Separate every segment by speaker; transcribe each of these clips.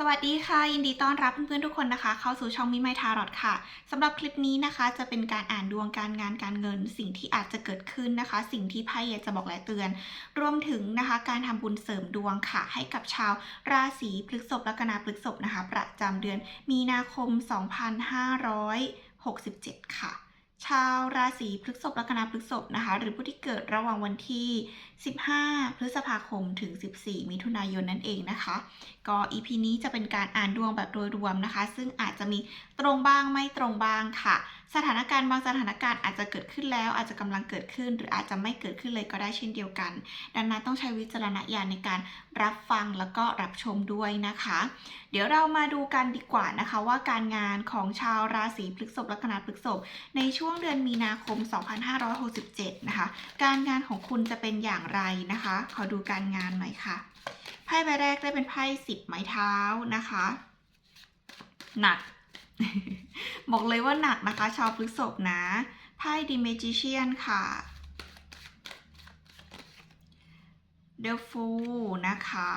Speaker 1: สวัสดีค่ะ ยินดีต้อนรับเพื่อนๆทุกคนนะคะ เข้าสู่ช่องมิไมทารอดค่ะสำหรับคลิปนี้นะคะ จะเป็นการอ่านดวงการงานการเงิน สิ่งที่อาจจะเกิดขึ้นนะคะ สิ่งที่ไพ่ยจะบอกและเตือน รวมถึงนะคะ การทำบุญเสริมดวงค่ะ ให้กับชาวราศีพฤษภและกนาพฤษภนะคะ ประจำเดือนมีนาคม 2567 ค่ะ ชาวราศีพฤษภและกนาพฤษภนะคะ หรือผู้ที่เกิดระหว่างวันที่ 15 พฤษภาคมถึง 14 มิถุนายนนั่นเองนะคะ ก็อีพีนี้จะเป็นการอ่านดวงแบบโดยรวมนะคะ ซึ่งอาจจะมี ตรงบ้างไม่ตรงบ้างค่ะ สถานการณ์บางสถานการณ์อาจจะเกิดขึ้นแล้ว อาจจะกำลังเกิดขึ้น หรืออาจจะไม่เกิดขึ้นเลยก็ได้เช่นเดียวกัน ดังนั้นต้องใช้วิจารณญาณในการรับฟังแล้วก็รับชมด้วยนะคะ เดี๋ยวเรามาดูกันดีกว่านะคะว่าการงานของชาวราศีพฤษภและคณะพฤษภในช่วงเดือนมีนาคม 2567 นะคะ การงานของคุณจะเป็นอย่างไรนะคะ ขอดูการงานหน่อยค่ะไพ่ใบแรกได้เป็นไพ่สิบไม้เท้านะคะ หนัก บอกเลยว่าหนักนะคะ ชาวพฤษภนะไพ่ดิเมจิเชียนค่ะเดลฟูนะคะ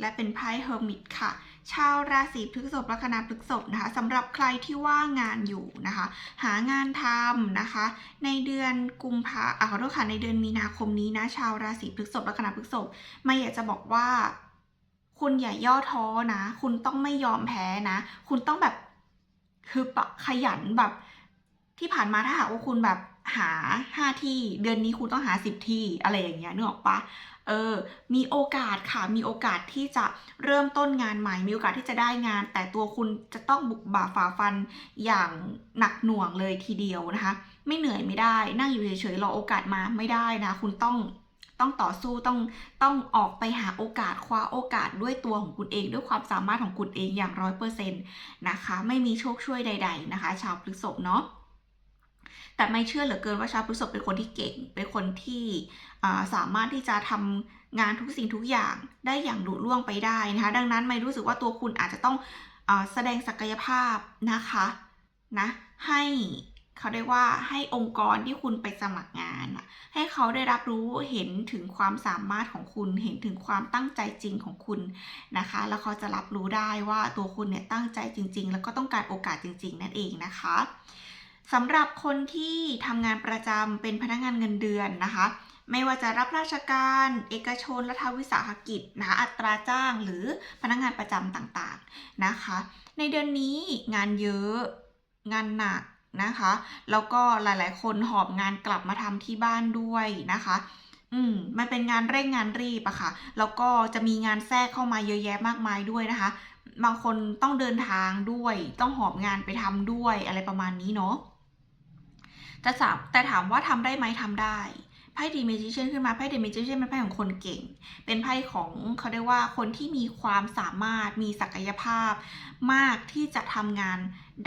Speaker 1: และเป็นไพ่เฮอร์มิตค่ะ ชาวราศีพฤษภลัคนาพฤษภนะคะสำหรับใครที่ว่างงานอยู่นะคะ หางานทำนะคะ ในเดือนกุมภาอะขอโทษค่ะในเดือนมีนาคมนี้นะ ชาวราศีพฤษภลัคนาพฤษภไม่อยากจะบอกว่า คุณอย่าย่อท้อนะ คุณต้องไม่ยอมแพ้นะ คุณต้องแบบคือปะขยันแบบ ที่ผ่านมาถ้าหากว่าคุณแบบหาห้าที่ เดือนนี้คุณต้องหาสิบที่อะไรอย่างเงี้ยนึกออกปะเออ มีโอกาสค่ะ มีโอกาสที่จะเริ่มต้นงานใหม่ มีโอกาสที่จะได้งาน แต่ตัวคุณจะต้องบุกบ่าฝ่าฟันอย่างหนักหน่วงเลยทีเดียวนะคะ ไม่เหนื่อยไม่ได้ นั่งอยู่เฉยๆรอโอกาสมาไม่ได้นะ คุณต้อง ต้องต่อสู้ต้องต้องออกไปหาโอกาสคว้าโอกาสด้วยตัวของคุณเอง ด้วยความสามารถของคุณเองอย่างร้อยเปอร์เซ็นต์นะคะ ไม่มีโชคช่วยใด ๆ นะคะ ชาวพฤษภเนาะแต่ไม่เชื่อเหลือเกินว่าชาวพฤษภเป็นคนที่เก่ง เป็นคนที่สามารถที่จะทำงานทุกสิ่งทุกอย่างได้อย่างหลุดล่วงไปได้นะคะ ดังนั้นไม่รู้สึกว่าตัวคุณอาจจะต้องอแสดงศักยภาพนะคะนะให้ เขาได้ว่าให้องค์กรที่คุณไปสมัครงาน ให้เขาได้รับรู้เห็นถึงความสามารถของคุณ เห็นถึงความตั้งใจจริงของคุณนะคะ แล้วเขาจะรับรู้ได้ว่าตัวคุณเนี่ยตั้งใจจริง ๆ แล้วก็ต้องการโอกาสจริง ๆ นั่นเองนะคะสำหรับคนที่ทำงานประจำเป็นพนักงานเงินเดือนนะคะ ไม่ว่าจะรับราชการ เอกชน รัฐวิสาหกิจนะคะอัตราจ้างหรือพนักงานประจำต่างๆนะคะ ในเดือนนี้งานเยอะงานหนัก นะคะ แล้วก็หลายๆ คนหอบงานกลับมาทำที่บ้านด้วยนะคะ อืม มันเป็นงานเร่งงานรีบอะค่ะ แล้วก็จะมีงานแทรกเข้ามาเยอะแยะมากมายด้วยนะคะ บางคนต้องเดินทางด้วย ต้องหอบงานไปทำด้วยอะไรประมาณนี้เนาะจะสามแต่ถามว่าทำได้ไหมทำได้ ไพ่ดีเมจิเชนขึ้นมาไพ่ดีเมจิเชนเป็นไพ่ของคนเก่ง เป็นไพ่ของเขาเรียกว่าคนที่มีความสามารถมีศักยภาพ มากที่จะทำงาน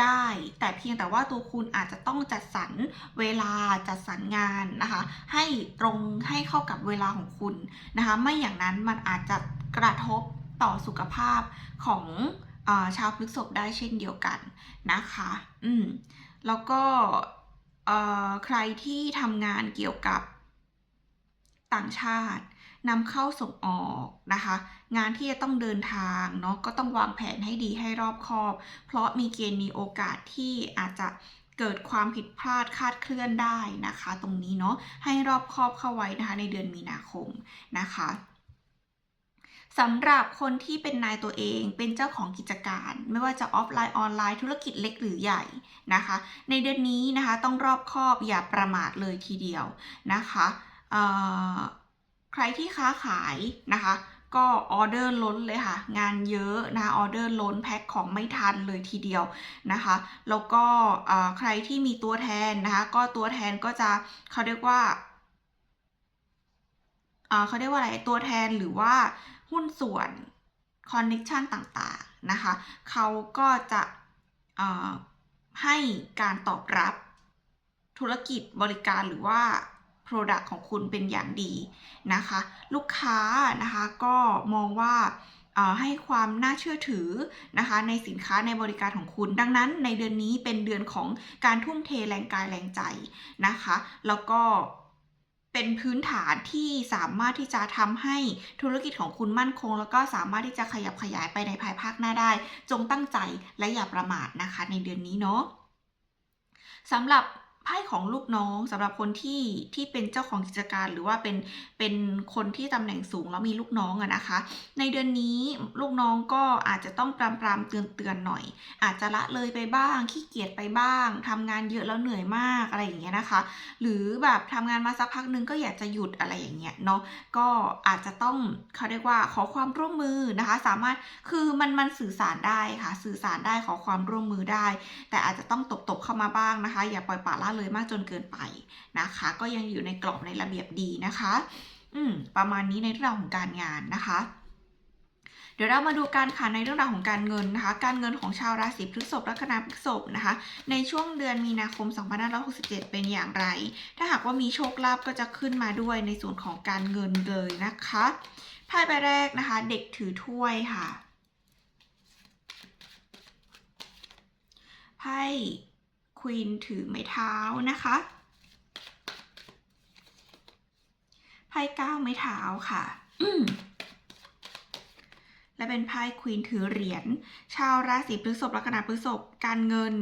Speaker 1: ได้ แต่เพียงแต่ว่าตัวคุณอาจจะต้องจัดสรรเวลาจัดสรรงานนะคะ ให้ตรงให้เข้ากับเวลาของคุณนะคะ ไม่อย่างนั้นมันอาจจะกระทบต่อสุขภาพของอชาวพฤษภได้เช่นเดียวกันนะคะ อืม แล้วก็เอ่อใครที่ทำงานเกี่ยวกับ ต่างชาตินำเข้าส่งออกนะคะ งานที่จะต้องเดินทางเนาะก็ต้องวางแผนให้ดีให้รอบคอบ เพราะมีเกณฑ์มีโอกาสที่อาจจะเกิดความผิดพลาดคาดเคลื่อนได้นะคะ ตรงนี้เนาะให้รอบคอบเข้าไว้นะคะในเดือนมีนาคมนะคะสำหรับคนที่เป็นนายตัวเองเป็นเจ้าของกิจการ ไม่ว่าจะออฟไลน์ออนไลน์ธุรกิจเล็กหรือใหญ่นะคะ ในเดือนนี้นะคะต้องรอบคอบอย่าประมาทเลยทีเดียวนะคะ ใครที่ค้าขายนะคะ ก็ออเดอร์ล้นเลยค่ะ งานเยอะนะคะออเดอร์ล้นแพ็คของไม่ทันเลยทีเดียวนะคะ แล้วก็ใครที่มีตัวแทนนะคะ ก็ตัวแทนก็จะเขาเรียกว่าเขาเรียกว่าอะไรตัวแทนหรือว่าหุ้นส่วนคอนเน็ชันต่างๆนะคะ เขาก็จะให้การตอบรับธุรกิจบริการหรือว่า Product ของคุณเป็นอย่างดีนะคะ ลูกค้านะคะก็มองว่าให้ความน่าเชื่อถือนะคะในสินค้าในบริการของคุณ ดังนั้นในเดือนนี้เป็นเดือนของการทุ่มเทแรงกายแรงใจนะคะ แล้วก็เป็นพื้นฐานที่สามารถที่จะทำให้ธุรกิจของคุณมั่นคง แล้วก็สามารถที่จะขยับขยายไปในภายภาคหน้าได้ จงตั้งใจและอย่าประมาทนะคะในเดือนนี้เนาะสำหรับ ไพ่ของลูกน้องสำหรับคนที่ที่เป็นเจ้าของกิจการหรือว่าเป็นเป็นคนที่ตำแหน่งสูงแล้วมีลูกน้องอะนะคะ ในเดือนนี้ลูกน้องก็อาจจะต้องปรามปรามเตือนเตือนหน่อย อาจจะละเลยไปบ้างขี้เกียจไปบ้างทำงานเยอะแล้วเหนื่อยมากอะไรอย่างเงี้ยนะคะ หรือแบบทำงานมาสักพักนึงก็อยากจะหยุดอะไรอย่างเงี้ยเนาะก็อาจจะต้องเขาเรียกว่าขอความร่วมมือนะคะ สามารถคือมันมันสื่อสารได้ค่ะ สื่อสารได้ขอความร่วมมือได้ แต่อาจจะต้องตบๆเข้ามาบ้างนะคะ อย่าปล่อยปละละเลยมากจนเกินไปนะคะ ก็ยังอยู่ในกรอบในระเบียบดีนะคะ อืมประมาณนี้ในเรื่องของการงานนะคะ เดี๋ยวเรามาดูการค่ะในเรื่องราวของการเงินนะคะ การเงินของชาวราศีพฤษภลัคนาพฤษภนะคะ ในช่วงเดือนมีนาคม 2567 เป็นอย่างไร ถ้าหากว่ามีโชคลาภก็จะขึ้นมาด้วยในส่วนของการเงินเลยนะคะไพ่ใบแรกนะคะ เด็กถือถ้วยค่ะไพ่ ควีนถือไม้เท้านะคะไพ่เก้าไม้เท้าค่ะและเป็นไพ่ควีนถือเหรียญชาวราศีพฤษภลัคนาพฤษภการเงิน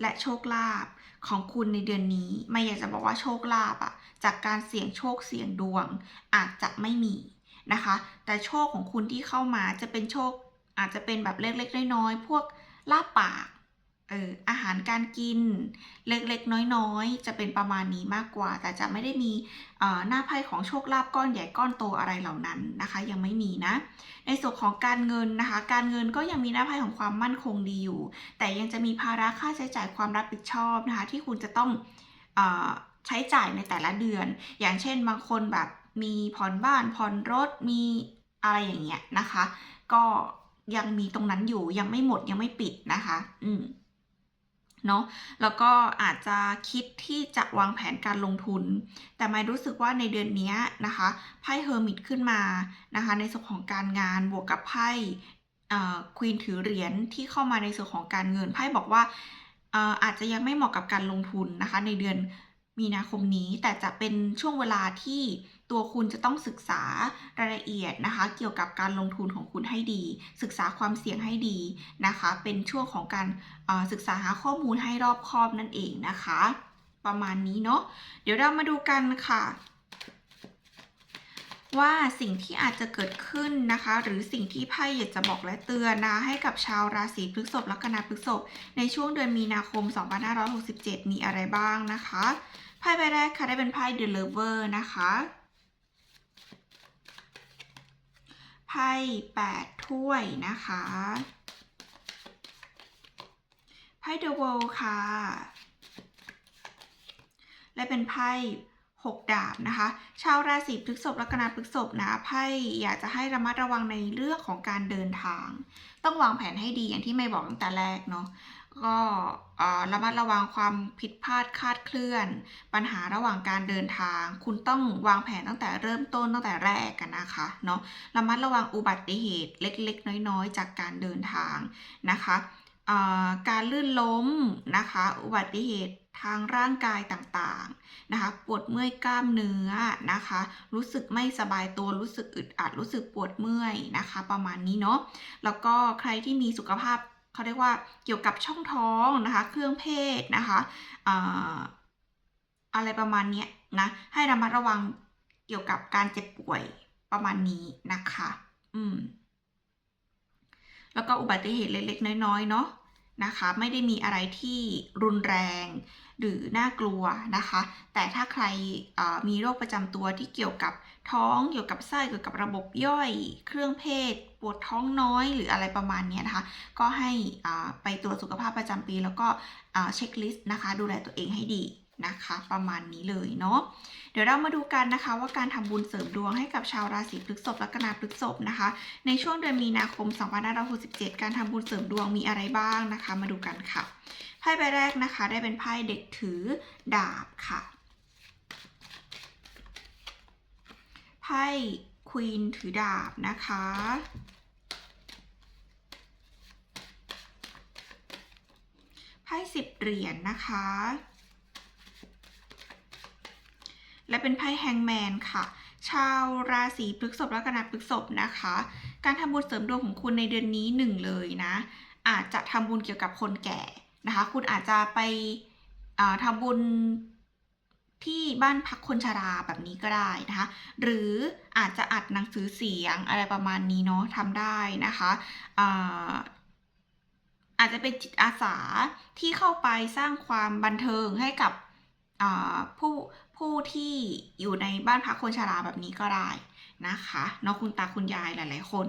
Speaker 1: และโชคลาภของคุณในเดือนนี้ไม่อยากจะบอกว่าโชคลาภอะจากการเสี่ยงโชคเสี่ยงดวง อาจจะไม่มีนะคะ แต่โชคของคุณที่เข้ามาจะเป็นโชค อาจจะเป็นแบบเล็กๆน้อยๆพวกลาบปาก เอออาหารการกินเล็กๆ น้อยๆ จะเป็นประมาณนี้มากกว่า แต่จะไม่ได้มีหน้าไพ่ของโชคลาภก้อนใหญ่ก้อนโตอะไรเหล่านั้นนะคะ ยังไม่มีนะ ในส่วนของการเงินนะคะ การเงินก็ยังมีหน้าไพ่ของความมั่นคงดีอยู่ แต่ยังจะมีภาระค่าใช้จ่ายความรับผิดชอบนะคะ ที่คุณจะต้องอใช้จ่ายในแต่ละเดือน อย่างเช่นบางคนแบบมีผ่อนบ้านผ่อนรถมีอะไรอย่างเงี้ยนะคะ ก็ยังมีตรงนั้นอยู่ยังไม่หมดยังไม่ปิดนะคะ อืม เนาะแล้วก็อาจจะคิดที่จะวางแผนการลงทุน แต่ไม่รู้สึกว่าในเดือนนี้นะคะไพ่เฮอร์มิตขึ้นมานะคะในส่วนของการงานบวกกับไพ่ควีนถือเหรียญที่เข้ามาในส่วนของการเงินไพ่บอกว่าอาจจะยังไม่เหมาะกับการลงทุนนะคะในเดือน มีนาคมนี้แต่จะเป็นช่วงเวลาที่ตัวคุณจะต้องศึกษารายละเอียดนะคะ เกี่ยวกับการลงทุนของคุณให้ดี ศึกษาความเสี่ยงให้ดีนะคะ เป็นช่วงของการศึกษาหาข้อมูลให้รอบคอบนั่นเองนะคะ ประมาณนี้เนาะเดี๋ยวเรามาดูกันค่ะ ว่าสิ่งที่อาจจะเกิดขึ้นนะคะ หรือสิ่งที่ไพ่อยากจะบอกและเตือนนะให้กับชาวราศีพฤษภลัคนาพฤษภในช่วงเดือนมีนาคม 2567 มีอะไรบ้างนะคะไพ่ใบแรกค่ะได้เป็นไพ่ The Lover นะคะไพ่แปดถ้วยนะคะไพ่ The World ค่ะ และเป็นไพ่ หกดาบนะคะ ชาวราศีพฤษภลัคนาพฤษภนะไพ่อยากจะให้ระมัดระวังในเรื่องของการเดินทาง ต้องวางแผนให้ดีอย่างที่ไม่บอกตั้งแต่แรกเนาะก็ระมัดระวังความผิดพลาดคาดเคลื่อน ปัญหาระหว่างการเดินทาง คุณต้องวางแผนตั้งแต่เริ่มต้นตั้งแต่แรกกันนะคะเนาะระมัดระวังอุบัติเหตุเล็กๆ น้อยๆ จากการเดินทางนะคะการลื่นล้มนะคะ อุบัติเหตุ ทางร่างกายต่างๆนะคะ ปวดเมื่อยกล้ามเนื้อนะคะ รู้สึกไม่สบายตัว รู้สึกอึดอัด รู้สึกปวดเมื่อยนะคะ ประมาณนี้เนาะ แล้วก็ใครที่มีสุขภาพเขาเรียกว่าเกี่ยวกับช่องท้องนะคะ เครื่องเพศนะคะอะไรประมาณนี้นะ ให้ระมัดระวังเกี่ยวกับการเจ็บป่วยประมาณนี้นะคะ อืม แล้วก็อุบัติเหตุเล็กๆน้อยๆเนาะนะคะ ไม่ได้มีอะไรที่รุนแรง หรือน่ากลัวนะคะ แต่ถ้าใครมีโรคประจำตัวที่เกี่ยวกับท้องเกี่ยวกับไส้เกี่ยวกับระบบย่อย เครื่องเพศ ปวดท้องน้อยหรืออะไรประมาณนี้นะคะ ก็ให้ไปตรวจสุขภาพประจำปี แล้วก็เช็คลิสต์นะคะ ดูแลตัวเองให้ดี นะคะประมาณนี้เลยเนาะเดี๋ยวเรามาดูกันนะคะว่าการทำบุญเสริมดวงให้กับชาวราศีพฤษภและกนาพฤษภนะคะ ในช่วงเดือนมีนาคม 2567 การทำบุญเสริมดวงมีอะไรบ้างนะคะ มาดูกันค่ะไพ่ใบแรกนะคะ ได้เป็นไพ่เด็กถือดาบค่ะไพ่ควีนถือดาบนะคะไพ่สิบเหรียญนนะคะ และเป็นไพ่แฮงแมนค่ะ ชาวราศีพฤษภและกนัพฤษภนะคะ การทำบุญเสริมดวงของคุณในเดือนนี้หนึ่งเลยนะ อาจจะทำบุญเกี่ยวกับคนแก่นะคะ คุณอาจจะไปอ่าทำบุญที่บ้านพักคนชราแบบนี้ก็ได้นะคะ หรืออาจจะอัดหนังสือเสียงอะไรประมาณนี้เนาะทำได้นะคะอาอาจจะเป็นจิตอาสาที่เข้าไปสร้างความบันเทิงให้กับผู้ ผู้ที่อยู่ในบ้านพักคนชราแบบนี้ก็ได้นะคะเนาะคุณตาคุณยายหลาย ๆ คน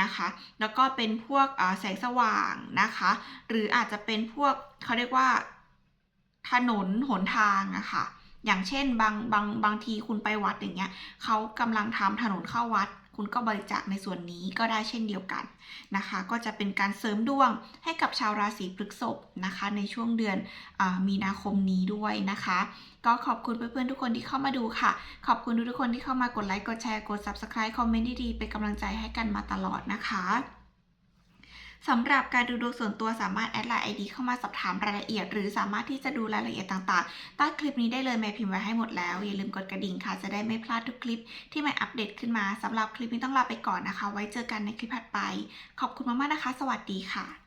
Speaker 1: นะคะ แล้วก็เป็นพวกแสงสว่างนะคะ หรืออาจจะเป็นพวกเขาเรียกว่าถนนหนทางอะค่ะอย่างเช่นบางบางบางทีคุณไปวัดอย่างเงี้ยเขากำลังทำถนนเข้าวัด คุณก็บริจาคในส่วนนี้ก็ได้เช่นเดียวกันนะคะ ก็จะเป็นการเสริมดวงให้กับชาวราศีพฤษภนะคะ ในช่วงเดือนอมีนาคมนี้ด้วยนะคะ ก็ขอบคุณเพื่อนๆทุกคนที่เข้ามาดูค่ะ ขอบคุณทุกคนที่เข้ามากดไลค์กดแชร์กด subscribe คอมเมนต์ดีๆเป็นกำลังใจให้กันมาตลอดนะคะ สำหรับการดูดวงส่วนตัวสามารถแอดไลน์ ID เข้ามาสอบถามรายละเอียด หรือสามารถที่จะดูรายละเอียดต่างๆใต้คลิปนี้ได้เลยแม่พิมพ์ไว้ให้หมดแล้ว อย่าลืมกดกระดิ่งค่ะ จะได้ไม่พลาดทุกคลิปที่แม่อัปเดตขึ้นมาสำหรับคลิปนี้ต้องลาไปก่อนนะคะ ไว้เจอกันในคลิปถัดไป ขอบคุณมากๆนะคะ สวัสดีค่ะ